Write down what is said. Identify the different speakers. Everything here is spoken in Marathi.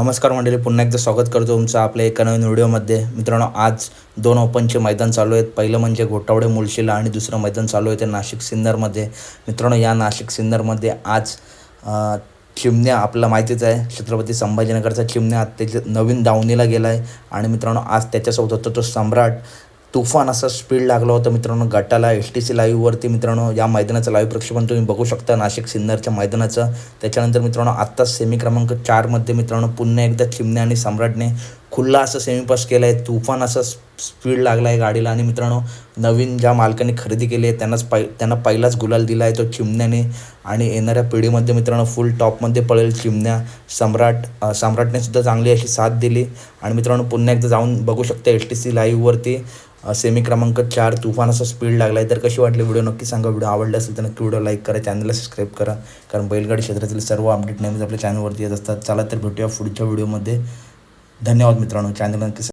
Speaker 1: नमस्कार मंडळी पुन्हा एकदा स्वागत करतो तुमचं आपल्या एका नवीन व्हिडिओमध्ये. मित्रांनो आज दोन ओपनचे मैदान चालू आहेत. पहिलं म्हणजे घोटावडे मुळशीला आणि दुसरं मैदान चालू आहे ते नाशिक सिन्नरमध्ये. मित्रांनो या नाशिक सिन्नरमध्ये आज चिमण्या आपल्याला माहितीच आहे. छत्रपती संभाजीनगरचा चिमण्या त्याच्या नवीन दावणीला गेला आहे आणि मित्रांनो आज त्याच्यासोबत होता तो सम्राट. तुफान असा स्पीड लागला होता मित्रांनो. गटाला एस टी सी लाईव्हवरती मित्रांनो या मैदानाचं लाईव्ह प्रक्षेपण तुम्ही बघू शकता. नाशिक सिन्नरच्या मैदानाचं. त्याच्यानंतर मित्रांनो आत्ताच सेमी क्रमांक चारमध्ये मित्रांनो पुन्हा एकदा चिमणे आणि सम्राटने खुल्ला असं सेमीपास केला केलं आहे तुफान असा स्पीड लागला आहे गाडीला. आणि मित्रांनो नवीन ज्या मालकाने खरेदी केली आहे त्यांनाच पै त्यांना पहिलाच गुलाल दिला आहे तो चिमण्याने. आणि येणाऱ्या पिढीमध्ये मित्रांनो फुल टॉपमध्ये पळेल चिमण्या. सम्राट सम्राटने सुद्धा चांगली अशी साथ दिली. आणि मित्रांनो पुन्हा एकदा जाऊन बघू शकता एस टी सी लाईव्हवरती सेमी क्रमांक चार तुफान असा स्पीड लागला आहे तर कशी वाटली व्हिडिओ नक्की सांगा. व्हिडिओ आवडला असेल तर नक्की व्हिडिओ लाईक करा. चॅनलला सबस्क्राईब करा. कारण बैलगाडी क्षेत्रातील सर्व अपडेट नेहमीच आपल्या चॅनलवरती येत असतात. चला तर भेटूया पुढच्या व्हिडिओमध्ये धन्यवाद मित्रांनो. चॅनल नक्की